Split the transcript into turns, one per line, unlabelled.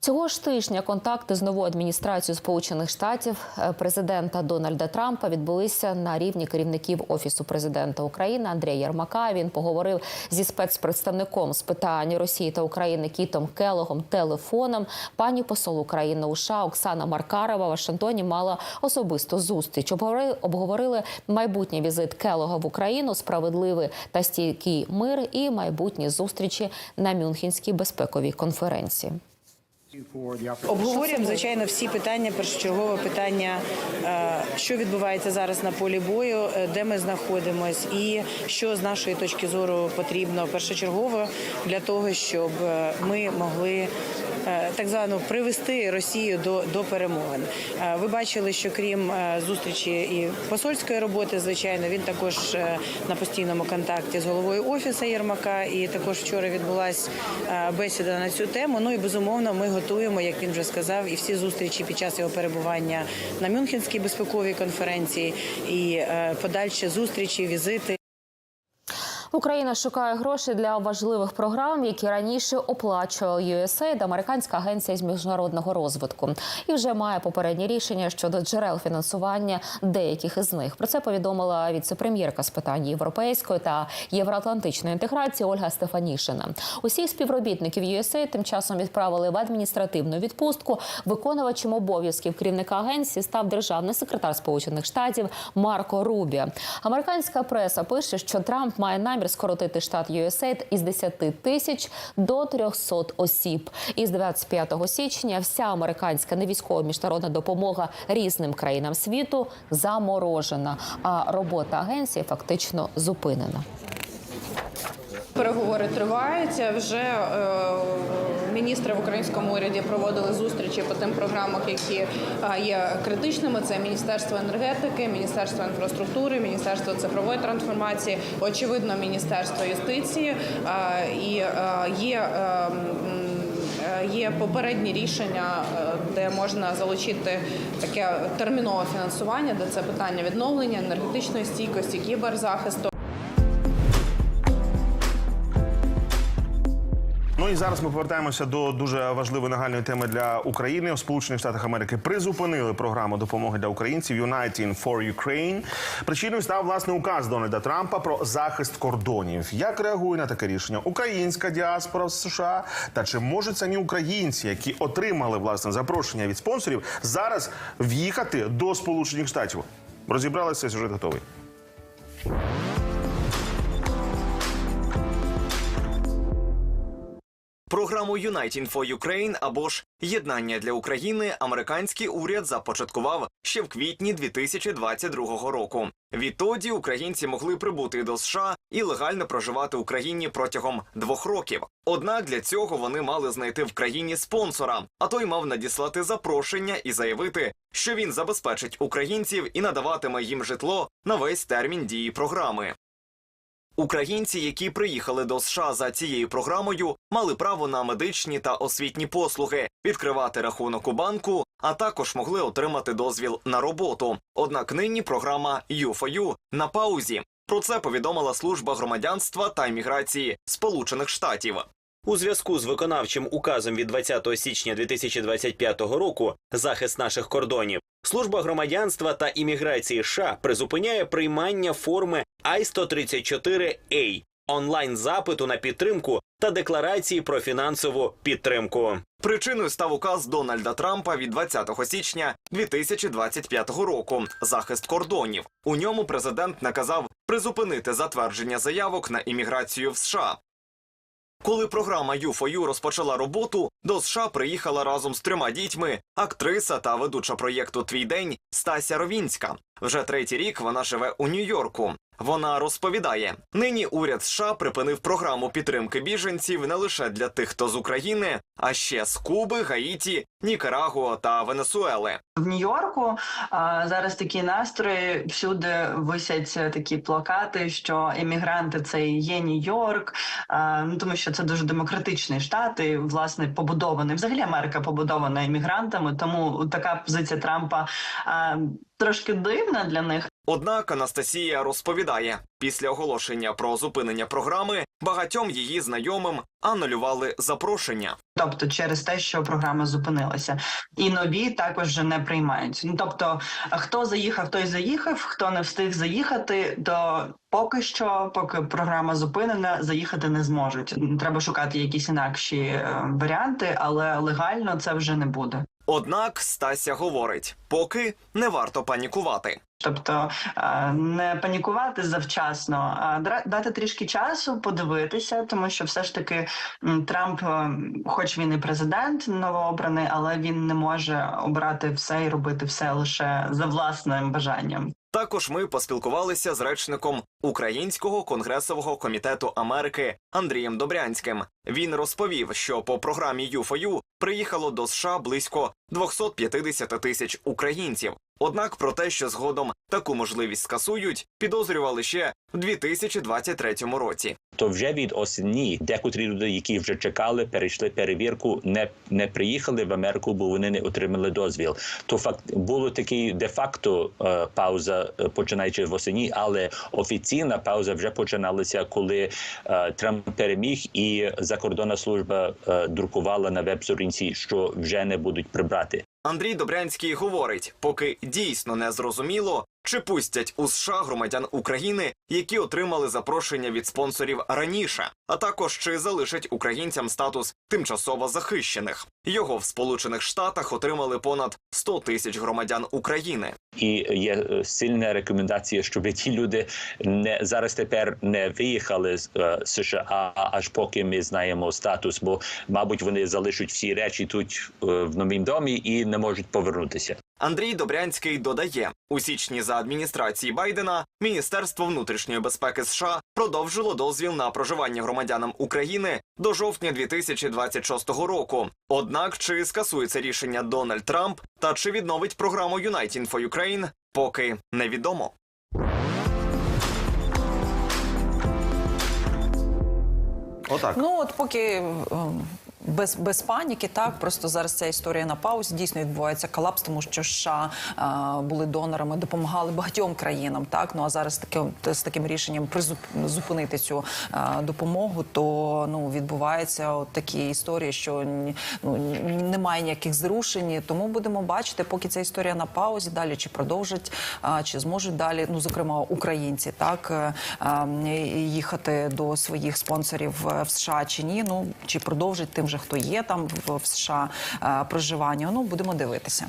Цього ж тижня контакти з новою адміністрацією Сполучених Штатів е, президента Дональда Трампа відбулися на рівні керівників офісу президента України Андрія Єрмака. Він поговорив зі спецпредставником з питань Росії та України Кітом Келогом телефоном. Пані посол України у США Оксана Маркарова в Вашингтоні мала особисту зустріч. Обговори- Обговорили майбутній візит Келога в Україну, справедливий та стійкий мир і майбутні зустрічі на Мюнхенській безпековій конференції.
Обговорюємо звичайно всі питання. Першочергове питання, е, що відбувається зараз на полі бою, е, де ми знаходимось, і що з нашої точки зору потрібно першочергово для того, щоб е, ми могли так звано привести Росію до, до перемовин. Е, Ви бачили, що крім е, зустрічі і посольської роботи, звичайно, він також е, на постійному контакті з головою офісу Єрмака. І також вчора відбулася е, бесіда на цю тему. Ну і безумовно, ми готуємо, як він вже сказав, і всі зустрічі під час його перебування на Мюнхенській безпековій конференції, і е, подальші зустрічі, візити.
Україна шукає гроші для важливих програм, які раніше оплачував USAID, американська агенція з міжнародного розвитку, і вже має попереднє рішення щодо джерел фінансування деяких із них. Про це повідомила віце-прем'єрка з питань європейської та євроатлантичної інтеграції Ольга Стефанішина. Усіх співробітників USAID тим часом відправили в адміністративну відпустку. Виконувачем обов'язків керівника агенції став державний секретар Сполучених Штатів Марко Рубі. Американська преса пише, що Трамп має намір скоротити штат USAID із 10 тисяч до 300 осіб. Із 25 січня вся американська невійськова міжнародна допомога різним країнам світу заморожена, а робота агенції фактично зупинена.
Переговори триваються. Вже е, міністри в українському уряді проводили зустрічі по тим програмах, які е, є критичними. Це Міністерство енергетики, Міністерство інфраструктури, Міністерство цифрової трансформації, очевидно, Міністерство юстиції е, і є. Є попередні рішення, де можна залучити таке термінове фінансування, де це питання відновлення енергетичної стійкості, кіберзахисту.
Ну і зараз ми повертаємося до дуже важливої нагальної теми для України. У Сполучених Штатах Америки призупинили програму допомоги для українців Uniting for Ukraine. Причиною став власне указ Дональда Трампа про захист кордонів. Як реагує на таке рішення українська діаспора в США? Та чи можуть самі українці, які отримали власне запрошення від спонсорів, зараз в'їхати до Сполучених Штатів? Розібралися сюжет готовий.
Програму Uniting for Ukraine або ж Єднання для України американський уряд започаткував ще в квітні 2022 року. Відтоді українці могли прибути до США і легально проживати в Україні протягом двох років. Однак для цього вони мали знайти в країні спонсора, а той мав надіслати запрошення і заявити, що він забезпечить українців і надаватиме їм житло на весь термін дії програми. Українці, які приїхали до США за цією програмою, мали право на медичні та освітні послуги, відкривати рахунок у банку, а також могли отримати дозвіл на роботу. Однак нині програма U4U на паузі. Про це повідомила служба громадянства та імміграції Сполучених Штатів.
У зв'язку з виконавчим указом від 20 січня 2025 року захист наших кордонів, служба громадянства та імміграції США призупиняє приймання форми I-134A онлайн запиту на підтримку та декларації про фінансову підтримку.
Причиною став указ Дональда Трампа від 20 січня 2025 року захист кордонів. У ньому президент наказав призупинити затвердження заявок на імміграцію в США. Коли програма U4U розпочала роботу, до США приїхала разом з трьома дітьми актриса та ведуча проєкту Твій день Стася Ровінська. Вже третій рік вона живе у Нью-Йорку. Вона розповідає: нині уряд США припинив програму підтримки біженців не лише для тих, хто з України, а ще з Куби, Гаїті, Нікарагуа та Венесуели.
В Нью-Йорку зараз такі настрої. Всюди висять такі плакати, що емігранти це є Нью-Йорк, ну тому що це дуже демократичний штат, і власне побудований. Взагалі Америка побудована емігрантами. Тому така позиція Трампа трошки дивна для них.
Однак Анастасія розповідає, після оголошення про зупинення програми багатьом її знайомим анулювали запрошення.
Тобто через те, що програма зупинилася, і нові також вже не приймаються. Ну тобто, хто заїхав, той заїхав. Хто не встиг заїхати, то поки що, поки програма зупинена, заїхати не зможуть. Треба шукати якісь інакші е, варіанти, але легально це вже не буде.
Однак Стася говорить, поки не варто панікувати.
Тобто е, не панікувати завчасно, а дати трішки часу, подивитися, тому що все ж таки Трамп, е, хоч він і президент новообраний, але він не може обрати все і робити все лише за власним бажанням.
Також ми поспілкувалися з речником Українського конгресового комітету Америки Андрієм Добрянським. Він розповів, що по програмі U4U приїхало до США близько 250 тисяч українців. Однак про те, що згодом таку можливість скасують, підозрювали ще в 2023 році.
то вже від осені декотрі люди, які вже чекали, перейшли перевірку, не, не приїхали в Америку, бо вони не отримали дозвіл. То факт було такий де-факто е, пауза, е, починаючи в осені, але офіційна пауза вже починалася, коли е, Трамп переміг, і закордонна служба е, друкувала на веб-сторінці, що вже не будуть прибрати.
Андрій Добрянський говорить, поки дійсно не зрозуміло, чи пустять у США громадян України, які отримали запрошення від спонсорів раніше, а також чи залишать українцям статус тимчасово захищених. Його в Сполучених Штатах отримали понад 100 тисяч громадян України.
І є е, сильна рекомендація, щоб ті люди не зараз тепер не виїхали з е, США, аж поки ми знаємо статус, бо мабуть вони залишать всі речі тут е, в новім домі і не можуть повернутися.
Андрій Добрянський додає, у січні за адміністрації Байдена Міністерство внутрішньої безпеки США продовжило дозвіл на проживання громадянам України до жовтня 2026 року. Однак чи скасується рішення Дональд Трамп та чи відновить програму United for Ukraine, поки невідомо.
Отак.
Ну от поки ем, без, без паніки, так просто зараз ця історія на паузі. Дійсно відбувається колапс, тому що США е, були донорами, допомагали багатьом країнам. Так ну а зараз таке з таким рішенням призуп, зупинити цю е, допомогу, то ну відбуваються от такі історії, що ну немає ніяких зрушень. Тому будемо бачити, поки ця історія на паузі, далі чи продовжать, а, чи зможуть далі, ну зокрема українці, так е, е, їхати до своїх спонсорів е, в США чи ні. Ну чи продовжить тим же, хто є там в, США е, проживання. Ну будемо дивитися.